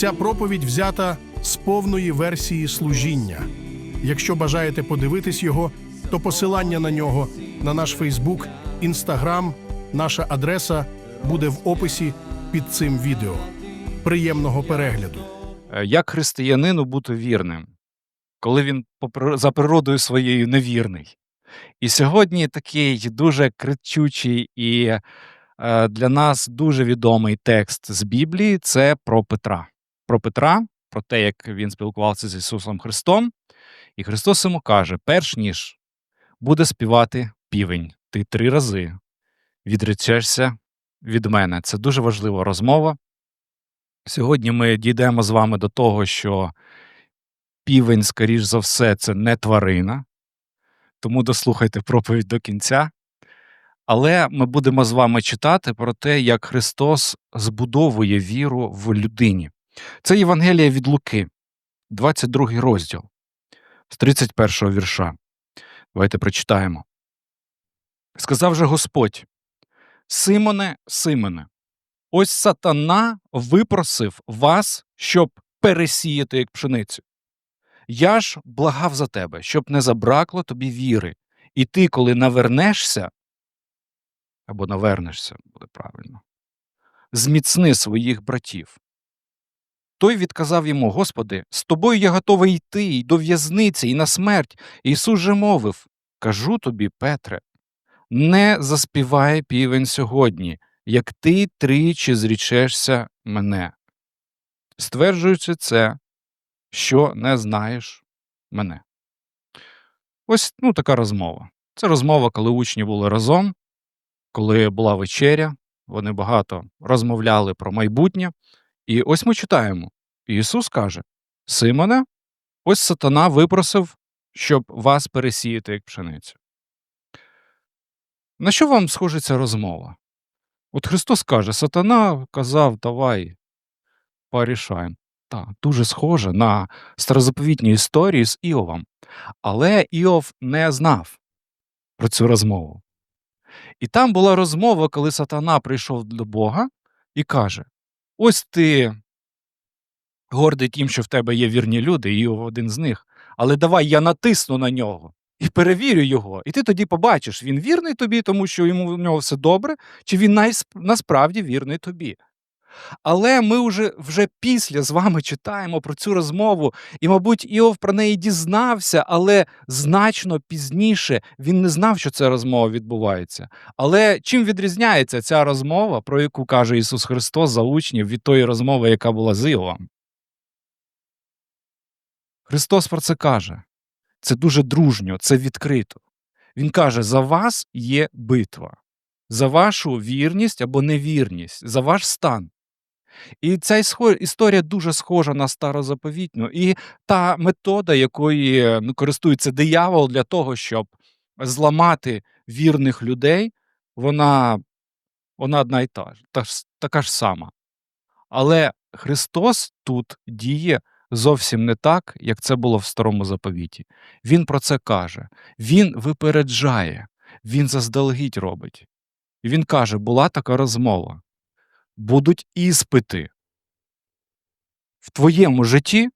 Ця проповідь взята з повної версії служіння. Якщо бажаєте подивитись його, то посилання на нього на наш Фейсбук, Інстаграм, наша адреса буде в описі під цим відео. Приємного перегляду! Е, Як християнину бути вірним, коли він за природою своєю невірний? І сьогодні такий дуже кричучий і е, для нас дуже відомий текст з Біблії це про Петра. Про Петра, про те, як він спілкувався з Ісусом Христом. І Христос йому каже: перш ніж буде співати півень, ти три рази відречешся від мене. Це дуже важлива розмова. Сьогодні ми дійдемо з вами до того, що півень, скоріш за все, це не тварина, тому дослухайте проповідь до кінця. Але ми будемо з вами читати про те, як Христос збудовує віру в людині. Це Євангелія від Луки, 22 розділ, з 31 вірша. Давайте прочитаємо. Сказав же Господь: Симоне, Симоне, ось сатана випросив вас, щоб пересіяти як пшеницю. Я ж благав за тебе, щоб не забракло тобі віри, і ти, коли навернешся, або навернешся, буде правильно, зміцни своїх братів. Той відказав йому: Господи, з тобою я готовий йти і до в'язниці, і на смерть. Ісус же мовив: Кажу тобі, Петре, не заспівай півень сьогодні, як ти тричі зрічешся мене, стверджуючи це, що не знаєш мене. Ось ну, така розмова. Це розмова, коли учні були разом, коли була вечеря, вони багато розмовляли про майбутнє. І ось ми читаємо: Ісус каже: Симоне, ось сатана випросив, щоб вас пересіяти як пшеницю. На що вам схожа ця розмова? От Христос каже: Сатана казав, давай порішаємо. Так, дуже схоже на старозаповітні історії з Іовом. Але Іов не знав про цю розмову. І там була розмова, коли сатана прийшов до Бога і каже: Ось ти гордий тим, що в тебе є вірні люди, і один з них. Але давай я натисну на нього і перевірю його. І ти тоді побачиш, він вірний тобі, тому що йому в нього все добре, чи він насправді вірний тобі. Але ми вже, вже після з вами читаємо про цю розмову, і, мабуть, Іов про неї дізнався, але значно пізніше він не знав, що ця розмова відбувається. Але чим відрізняється ця розмова, про яку каже Ісус Христос за учнів, від тої розмови, яка була з Іовом? Христос про це каже. Це дуже дружньо, це відкрито. Він каже: за вас є битва, за вашу вірність або невірність, за ваш стан. І ця історія дуже схожа на старозаповітню. І та метода, якою ну, користується диявол для того, щоб зламати вірних людей, вона, вона одна і та та така ж сама. Але Христос тут діє зовсім не так, як це було в старому заповіті. Він про це каже, він випереджає, він заздалегідь робить. І він каже: була така розмова. Будуть іспити. В твоєму житті,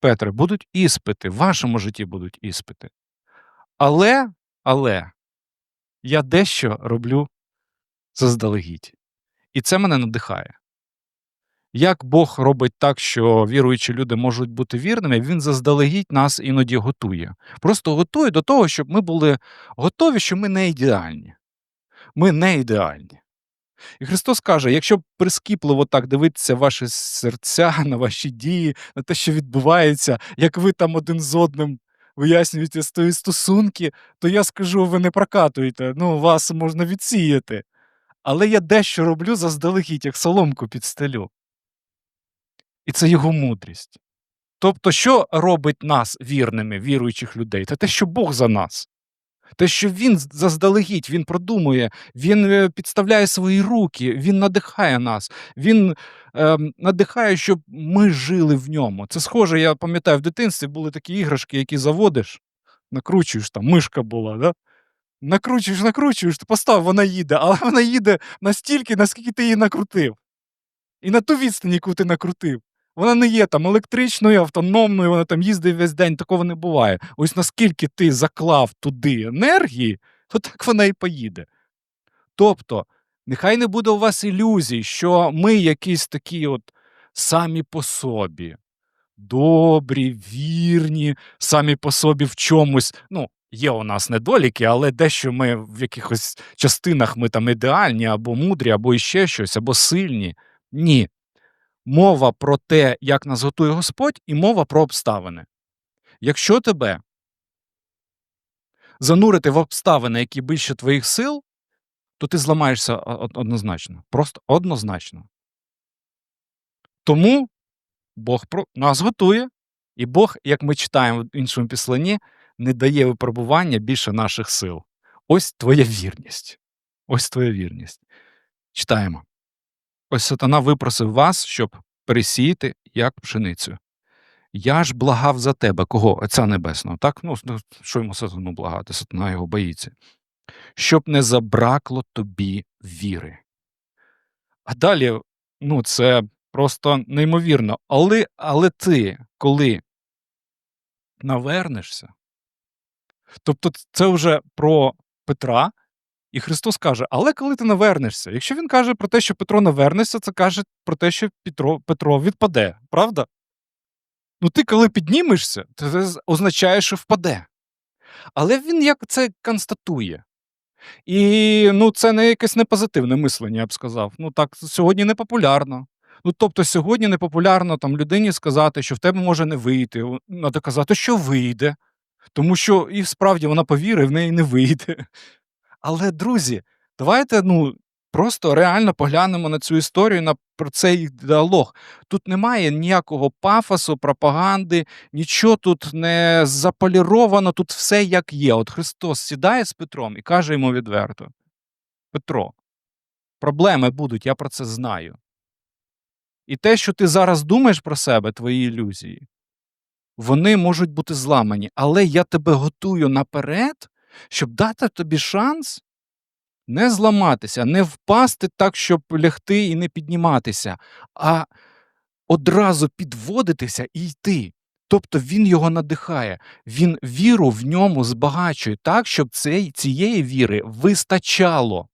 Петре, будуть іспити, в вашому житті будуть іспити. Але, але я дещо роблю заздалегідь. І це мене надихає. Як Бог робить так, що віруючі люди можуть бути вірними, він заздалегідь нас іноді готує. Просто готує до того, щоб ми були готові, що ми не ідеальні. Ми не ідеальні. І Христос каже: якщо прискіпливо так дивитися ваші серця, на ваші дії, на те, що відбувається, як ви там один з одним вияснюєте свої стосунки, то я скажу, ви не прокатуєте, ну, вас можна відсіяти. Але я дещо роблю заздалегідь, як соломку підстелю. І це його мудрість. Тобто, що робить нас вірними, віруючих людей? Це те, що Бог за нас. Те, що він заздалегідь, він продумує, він е, підставляє свої руки, він надихає нас, він ем, надихає, щоб ми жили в ньому. Це схоже, я пам'ятаю, в дитинстві були такі іграшки, які заводиш, накручуєш там, мишка була, да? накручуєш, накручуєш, ти постав, вона їде, але вона їде настільки, наскільки ти її накрутив. І на ту відстань, яку ти накрутив. Вона не є там електричною, автономною, вона там їздить весь день, такого не буває. Ось наскільки ти заклав туди енергії, то так вона і поїде. Тобто, нехай не буде у вас ілюзій, що ми якісь такі от самі по собі, добрі, вірні, самі по собі в чомусь. Ну, є у нас недоліки, але дещо ми в якихось частинах ми там ідеальні, або мудрі, або іще щось, або сильні. Ні. Мова про те, як нас готує Господь, і мова про обставини. Якщо тебе занурити в обставини, які більше твоїх сил, то ти зламаєшся однозначно. Просто однозначно. Тому Бог нас готує, і Бог, як ми читаємо в іншому післанні, не дає випробування більше наших сил. Ось твоя вірність. Ось твоя вірність. Читаємо. Ось сатана випросив вас, щоб пересіяти, як пшеницю. Я ж благав за тебе, кого? Отця Небесного, так? Ну, ну, що йому сатану благати? Сатана його боїться. Щоб не забракло тобі віри. А далі, ну, це просто неймовірно. Але, але ти, коли навернешся, тобто це вже про Петра, і Христос каже: але коли ти навернешся, якщо він каже про те, що Петро навернеться, це каже про те, що Петро, Петро відпаде, правда? Ну, ти коли піднімешся, то це означає, що впаде. Але він як це констатує. І ну, це не якесь непозитивне мислення, я б сказав. Ну так, сьогодні не популярно. Ну, тобто, сьогодні не популярно там людині сказати, що в тебе може не вийти. Треба казати, що вийде. Тому що і справді вона повірить, в неї не вийде. Але, друзі, давайте ну, просто реально поглянемо на цю історію, на про цей діалог. Тут немає ніякого пафосу, пропаганди, нічого тут не заполіровано, тут все як є. От Христос сідає з Петром і каже йому відверто: Петро, проблеми будуть, я про це знаю. І те, що ти зараз думаєш про себе, твої ілюзії, вони можуть бути зламані, але я тебе готую наперед, щоб дати тобі шанс не зламатися, не впасти так, щоб лягти і не підніматися, а одразу підводитися і йти. Тобто він його надихає, він віру в ньому збагачує так, щоб цієї віри вистачало.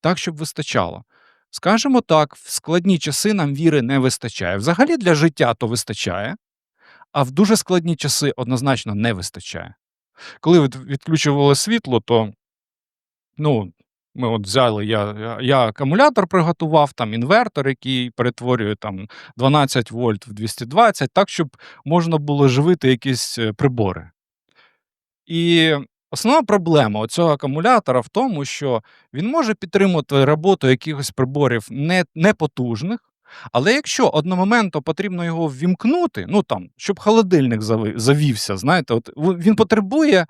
Так, щоб вистачало. Скажемо так, в складні часи нам віри не вистачає. Взагалі для життя то вистачає, а в дуже складні часи однозначно не вистачає. Коли відключували світло, то ну, ми от взяли, я, я, акумулятор приготував, там інвертор, який перетворює там 12 вольт в 220, так, щоб можна було живити якісь е, прибори. І основна проблема цього акумулятора в тому, що він може підтримувати роботу якихось приборів не, непотужних, але якщо одномоментно потрібно його ввімкнути, ну там, щоб холодильник завівся, знаєте, от він потребує,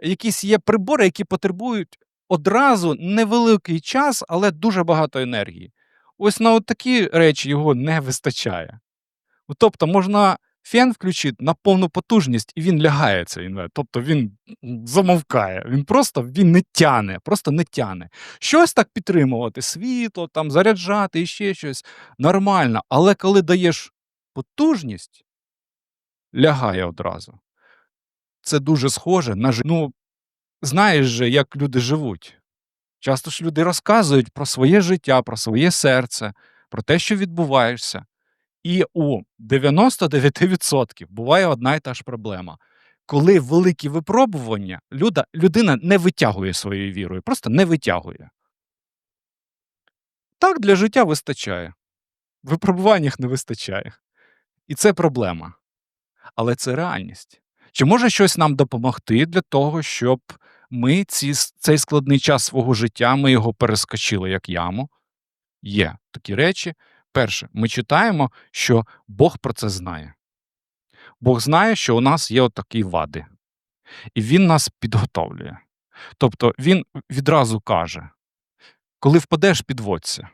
якісь є прибори, які потребують одразу невеликий час, але дуже багато енергії. Ось на от такі речі його не вистачає. Тобто можна фен включити на повну потужність, і він лягає цей. Тобто він замовкає. Він просто він не тяне, просто не тяне. Щось так підтримувати, світло, там, заряджати і ще щось нормально. Але коли даєш потужність, лягає одразу. Це дуже схоже на. Ну, знаєш же, як люди живуть. Часто ж люди розказують про своє життя, про своє серце, про те, що відбуваєшся. І у 99% буває одна і та ж проблема. Коли великі випробування, люда, людина не витягує своєю вірою, просто не витягує. Так для життя вистачає. В випробуваннях не вистачає. І це проблема. Але це реальність. Чи може щось нам допомогти для того, щоб ми ці, цей складний час свого життя ми його перескочили як яму? Є такі речі. Перше, ми читаємо, що Бог про це знає. Бог знає, що у нас є отакі вади, і Він нас підготовлює. Тобто Він відразу каже: коли впадеш, підводься.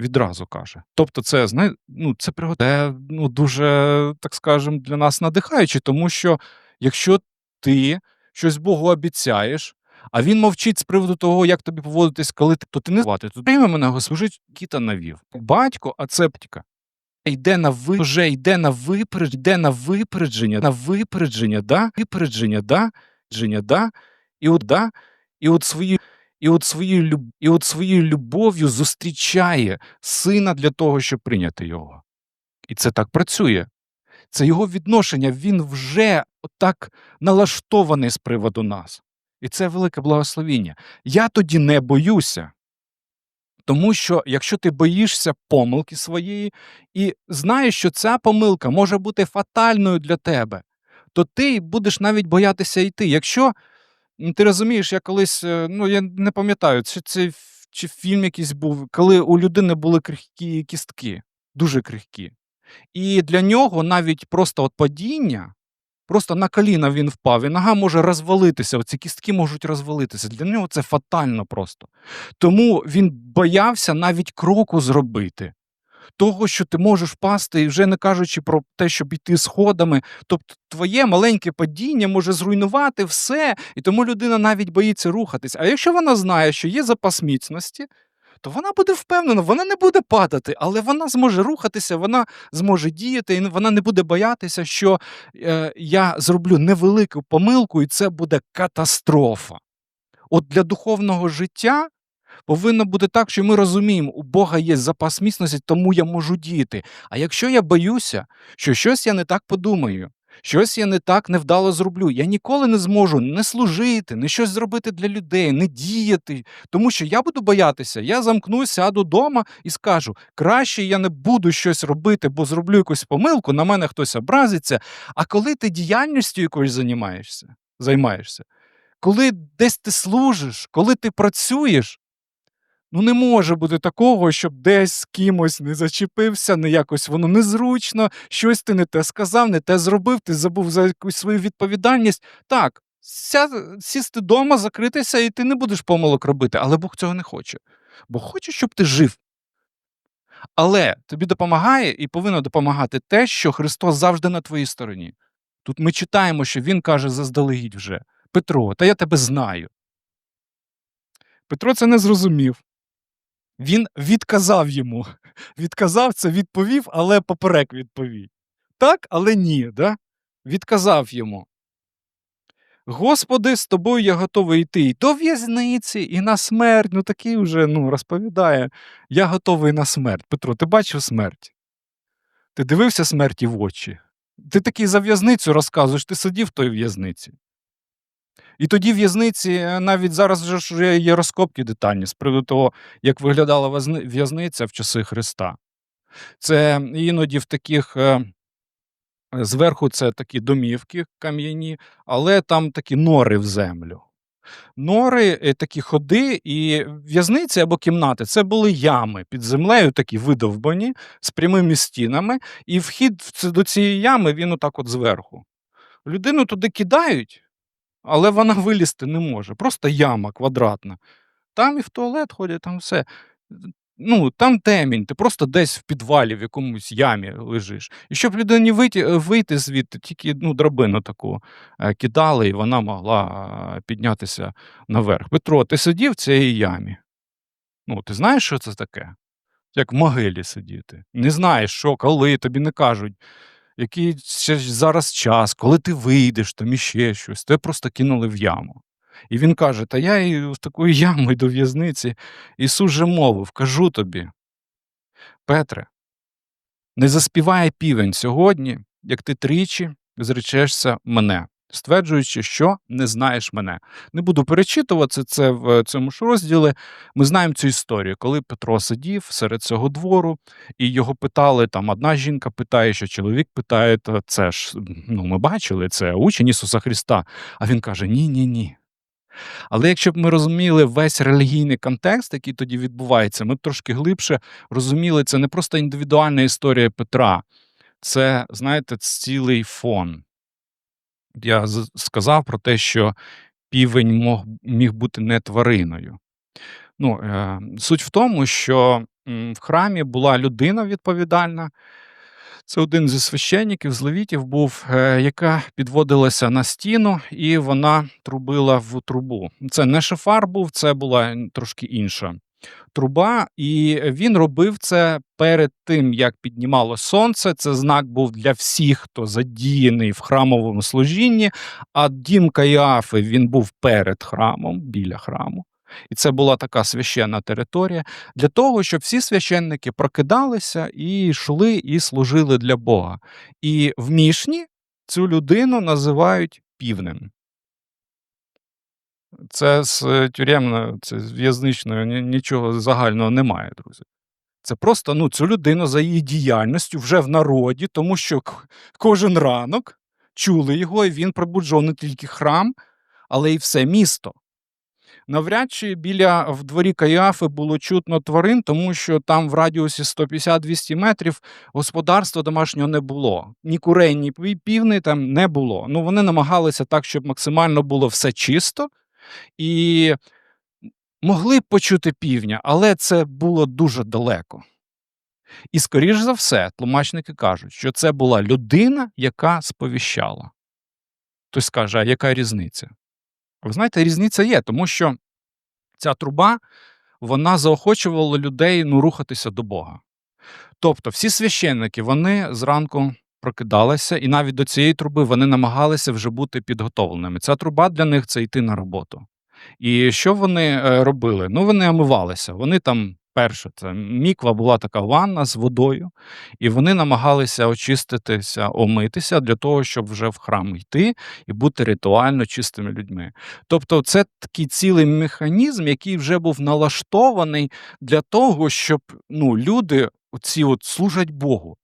Відразу каже. Тобто, це ну, це, ну, дуже, так скажемо, для нас надихаюче, тому що якщо ти щось Богу обіцяєш, а він мовчить з приводу того, як тобі поводитись, коли ти, то ти не звати. То прийме мене Господь, кіта навів. Батько ацептіка. йде на ви, вже йде на випередження, йде на випередження, на випередження, да? Випередження, да? Випередження, да? І от, да? І от свої і от своєю люб... і от своєю любов'ю зустрічає сина для того, щоб прийняти його. І це так працює. Це його відношення, він вже так налаштований з приводу нас. І це велике благословіння. Я тоді не боюся. Тому що якщо ти боїшся помилки своєї і знаєш, що ця помилка може бути фатальною для тебе, то ти будеш навіть боятися йти. Якщо ти розумієш, я колись, е, ну я не пам'ятаю, чи це чи фільм якийсь був, коли у людини були крихкі кістки, дуже крихкі. І для нього навіть просто от падіння, просто на коліна він впав, і нога може розвалитися, оці кістки можуть розвалитися. Для нього це фатально просто. Тому він боявся навіть кроку зробити. Того, що ти можеш впасти, і вже не кажучи про те, щоб йти сходами. Тобто твоє маленьке падіння може зруйнувати все, і тому людина навіть боїться рухатись. А якщо вона знає, що є запас міцності, то вона буде впевнена, вона не буде падати, але вона зможе рухатися, вона зможе діяти, і вона не буде боятися, що е, я зроблю невелику помилку, і це буде катастрофа. От для духовного життя повинно бути так, що ми розуміємо, у Бога є запас міцності, тому я можу діяти. А якщо я боюся, що щось я не так подумаю, щось я не так невдало зроблю, я ніколи не зможу не служити, не щось зробити для людей, не діяти, тому що я буду боятися, я замкнусь, сяду вдома і скажу: краще я не буду щось робити, бо зроблю якусь помилку, на мене хтось образиться. А коли ти діяльністю якоюсь займаєшся, займаєшся, коли десь ти служиш, коли ти працюєш, ну не може бути такого, щоб десь з кимось не зачепився, не якось воно незручно, щось ти не те сказав, не те зробив, ти забув за якусь свою відповідальність. Так, ся, сісти вдома, закритися, і ти не будеш помилок робити, але Бог цього не хоче. Бог хоче, щоб ти жив. Але тобі допомагає і повинно допомагати те, що Христос завжди на твоїй стороні. Тут ми читаємо, що Він каже заздалегідь вже: Петро, та я тебе знаю. Петро це не зрозумів. Він відказав йому. Відказав це, відповів, але поперек відповів. Так, але ні. Да? Відказав йому. Господи, з тобою я готовий йти і до в'язниці, і на смерть. Ну такий вже ну, розповідає. Я готовий на смерть. Петро, ти бачив смерть? Ти дивився смерті в очі? Ти такий за в'язницю розказуєш, ти сидів в той в'язниці. І тоді в'язниці е, навіть зараз вже є розкопки детальні з приводу того, як виглядала в'язниця в часи Христа. Це іноді в таких е, зверху це такі домівки кам'яні, але там такі нори в землю. Нори, е, такі ходи, і в'язниці або кімнати це були ями під землею, такі видовбані з прямими стінами, і вхід до цієї ями він отак от зверху. Людину туди кидають, але вона вилізти не може. Просто яма квадратна. Там і в туалет ходять, там все. Ну, там темінь, ти просто десь в підвалі, в якомусь ямі лежиш. І щоб людині вийти, вийти звідти, тільки ну, драбину таку е, кидали, і вона могла е, піднятися наверх. Петро, ти сидів в цій ямі? Ну, ти знаєш, що це таке? Як в могилі сидіти. Не знаєш, що, коли, тобі не кажуть, який ще зараз час, коли ти вийдеш, там іще щось, тебе просто кинули в яму. І він каже: Та я і в таку яму йду в'язниці. Ісус же мовив, кажу тобі, Петре, не заспіває півень сьогодні, як ти тричі зречешся мене, стверджуючи, що не знаєш мене. Не буду перечитувати це в цьому ж розділі. Ми знаємо цю історію, коли Петро сидів серед цього двору, і його питали, там одна жінка питає, що чоловік питає, то це ж ну, ми бачили, це учень Ісуса Христа. А він каже: Ні, ні, ні. Але якщо б ми розуміли весь релігійний контекст, який тоді відбувається, ми б трошки глибше розуміли, це не просто індивідуальна історія Петра, це, знаєте, цілий фон. Я сказав про те, що півень мог, міг бути не твариною. Ну, е, суть в тому, що в храмі була людина відповідальна. Це один зі священників, з левітів був, е, яка підводилася на стіну, і вона трубила в трубу. Це не шофар був, це була трошки інша труба, і він робив це перед тим, як піднімало сонце. Це знак був для всіх, хто задіяний в храмовому служінні. А дім Каїафи він був перед храмом, біля храму. І це була така священна територія для того, щоб всі священники прокидалися і йшли і служили для Бога. І в Мішні цю людину називають півнем. Це з е, тюремної, це з в'язничної ні- нічого загального немає, друзі. Це просто ну, цю людину за її діяльністю вже в народі, тому що кожен ранок чули його, і він пробуджував не тільки храм, але й все місто. Навряд чи біля в дворі Каїафи було чутно тварин, тому що там в радіусі 150-200 метрів господарства домашнього не було. Ні курей, ні пі- півней там не було. Ну вони намагалися так, щоб максимально було все чисто, і могли б почути півня, але це було дуже далеко. І, скоріш за все, тлумачники кажуть, що це була людина, яка сповіщала. Хтось скаже, а яка різниця? Ви знаєте, різниця є, тому що ця труба вона заохочувала людей ну, рухатися до Бога. Тобто, всі священники вони зранку прокидалися, і навіть до цієї труби вони намагалися вже бути підготовленими. Ця труба для них це йти на роботу. І що вони е, робили? Ну, вони омивалися. Вони там, перше, це міква була така ванна з водою, і вони намагалися очиститися, омитися для того, щоб вже в храм йти і бути ритуально чистими людьми. Тобто, це такий цілий механізм, який вже був налаштований для того, щоб ну, люди оці от служать Богу.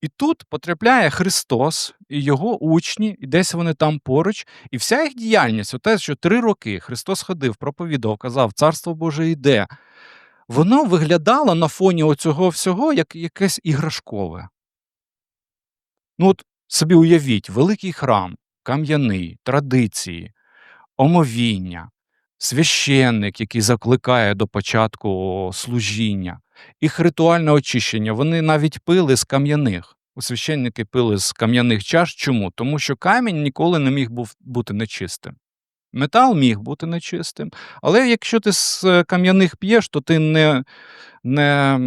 І тут потрапляє Христос і його учні, і десь вони там поруч, і вся їх діяльність, те, що три роки Христос ходив, проповідав, казав, Царство Боже йде, воно виглядало на фоні оцього всього як якесь іграшкове. Ну от собі уявіть, великий храм, кам'яний, традиції, омовіння, священник, який закликає до початку служіння, їх ритуальне очищення. Вони навіть пили з кам'яних. Священники пили з кам'яних чаш. Чому? Тому що камінь ніколи не міг бути нечистим. Метал міг бути нечистим, але якщо ти з е, кам'яних п'єш, то ти не, не,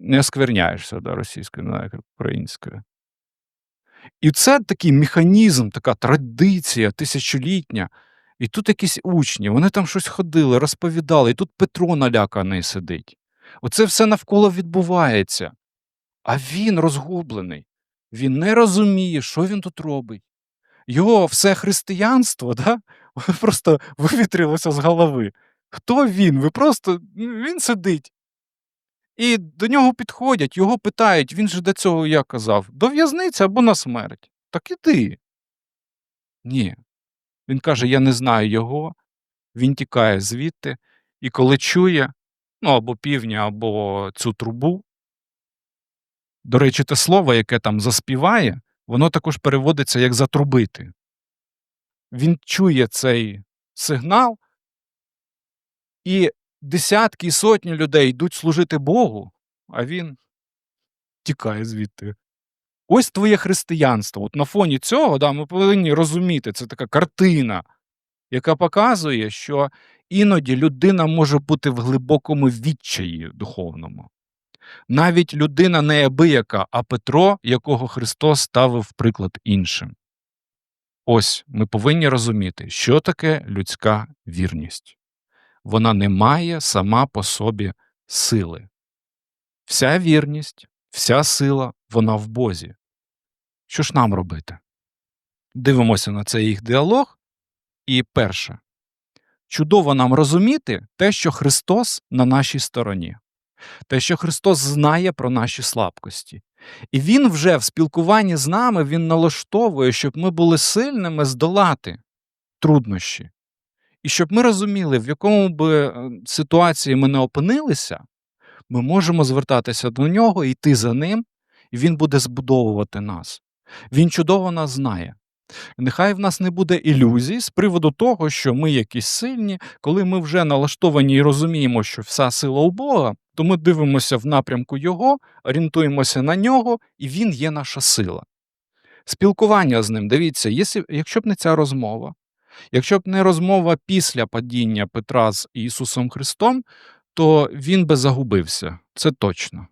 не оскверняєшся да, російською, не українською. І це такий механізм, така традиція тисячолітня. І тут якісь учні, вони там щось ходили, розповідали, і тут Петро наляканий сидить. Оце все навколо відбувається. А він розгублений. Він не розуміє, що він тут робить. Його все християнство да, просто вивітрилося з голови. Хто він? Ви просто ну, він сидить. І до нього підходять, його питають, він же до цього як казав, до в'язниці або на смерть. Так іди. Ні. Він каже: Я не знаю його, він тікає звідти, і коли чує, ну або півня, або цю трубу. До речі, те слово, яке там заспіває, воно також переводиться як затрубити. Він чує цей сигнал, і десятки і сотні людей йдуть служити Богу, а він тікає звідти. Ось твоє християнство. От на фоні цього да, ми повинні розуміти, це така картина, яка показує, що іноді людина може бути в глибокому відчаї духовному. Навіть людина неабияка, а Петро, якого Христос ставив приклад іншим. Ось ми повинні розуміти, що таке людська вірність. Вона не має сама по собі сили. Вся вірність, вся сила, вона в Бозі. Що ж нам робити? Дивимося на цей їх діалог. І перше, чудово нам розуміти те, що Христос на нашій стороні, те, що Христос знає про наші слабкості. І Він вже в спілкуванні з нами Він налаштовує, щоб ми були сильними здолати труднощі. І щоб ми розуміли, в якому би е, ситуації ми не опинилися, ми можемо звертатися до нього, йти за ним, і він буде збудовувати нас. Він чудово нас знає. Нехай в нас не буде ілюзій з приводу того, що ми якісь сильні, коли ми вже налаштовані і розуміємо, що вся сила у Бога, то ми дивимося в напрямку Його, орієнтуємося на нього, і Він є наша сила. Спілкування з ним, дивіться, якщо- б не ця розмова, якщо б не розмова після падіння Петра з Ісусом Христом, то він би загубився. Це точно.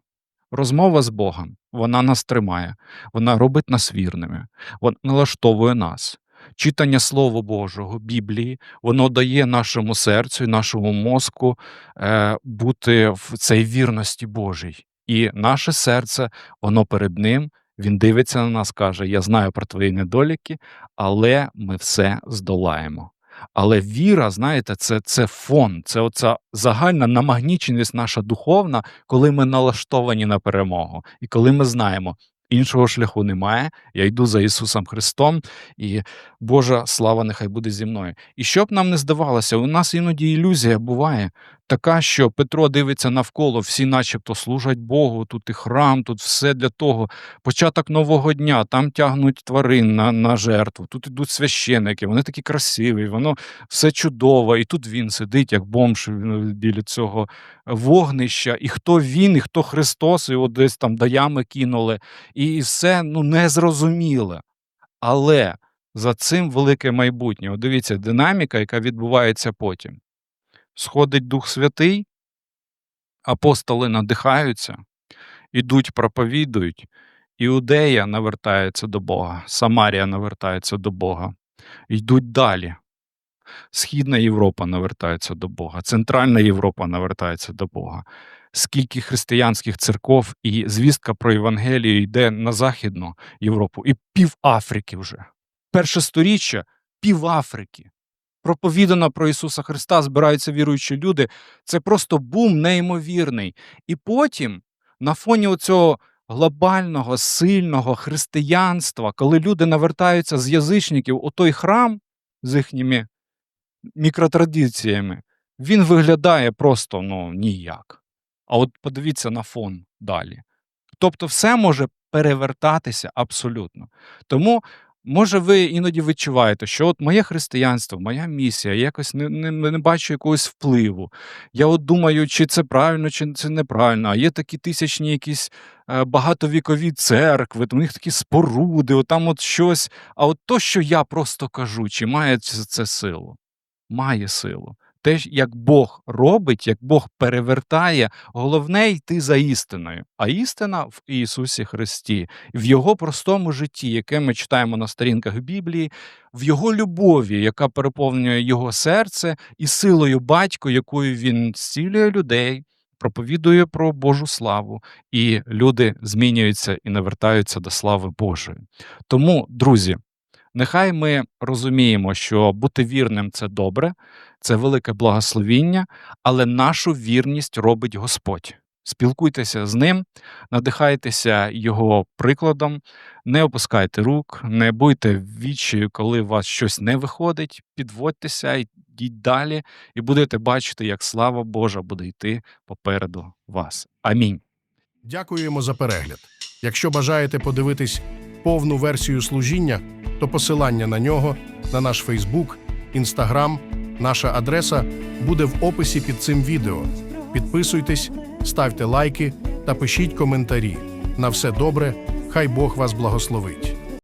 Розмова з Богом, вона нас тримає, вона робить нас вірними, вона налаштовує нас. Читання Слова Божого, Біблії, воно дає нашому серцю і нашому мозку е, бути в цій вірності Божій. І наше серце, воно перед ним, він дивиться на нас, каже: Я знаю про твої недоліки, але ми все здолаємо. Але віра, знаєте, це, це фон, це оця загальна намагніченість наша духовна, коли ми налаштовані на перемогу, і коли ми знаємо, іншого шляху немає. Я йду за Ісусом Христом, і Божа слава нехай буде зі мною. І щоб нам не здавалося, у нас іноді ілюзія буває така, що Петро дивиться навколо, всі, начебто, служать Богу, тут і храм, тут все для того. Початок нового дня, там тягнуть тварин на, на жертву, тут ідуть священики, вони такі красиві, воно все чудово. І тут він сидить, як бомж ну, біля цього вогнища. І хто він, і хто Христос, от десь там до ями кинули. І все ну, незрозуміле. Але за цим велике майбутнє. От Дивіться, динаміка, яка відбувається потім. Сходить Дух Святий, апостоли надихаються, ідуть, проповідують, Іудея навертається до Бога, Самарія навертається до Бога, йдуть далі. Східна Європа навертається до Бога, Центральна Європа навертається до Бога. Скільки християнських церков і звістка про Євангелію йде на Західну Європу і пів Африки вже. Перше сторіччя пів Африки. Проповідано про Ісуса Христа, збираються віруючі люди. Це просто бум неймовірний. І потім, на фоні оцього глобального, сильного християнства, коли люди навертаються з язичників у той храм з їхніми мікротрадиціями, він виглядає просто ну, ніяк. А от подивіться на фон далі. Тобто, все може перевертатися абсолютно. Тому, може, ви іноді відчуваєте, що от моє християнство, моя місія, я якось не, не, не бачу якогось впливу. Я от думаю, чи це правильно, чи це неправильно. А є такі тисячні якісь е, багатовікові церкви, у них такі споруди, от там от щось. А от то, що я просто кажу, чи має це силу? Має силу. Те, як Бог робить, як Бог перевертає, головне йти за істиною. А істина в Ісусі Христі, в Його простому житті, яке ми читаємо на сторінках Біблії, в Його любові, яка переповнює Його серце, і силою батько, якою він зцілює людей, проповідує про Божу славу, і люди змінюються і навертаються до слави Божої. Тому, друзі, Нехай ми розуміємо, що бути вірним це добре, це велике благословіння, але нашу вірність робить Господь. Спілкуйтеся з ним, надихайтеся його прикладом, не опускайте рук, не будьте відчаю, коли у вас щось не виходить, підводьтеся, йдіть далі, і будете бачити, як слава Божа буде йти попереду вас. Амінь. Дякуємо за перегляд. Якщо бажаєте подивитись повну версію служіння, то посилання на нього на наш Фейсбук, Інстаграм, наша адреса буде в описі під цим відео. Підписуйтесь, ставте лайки та пишіть коментарі. На все добре, хай Бог вас благословить.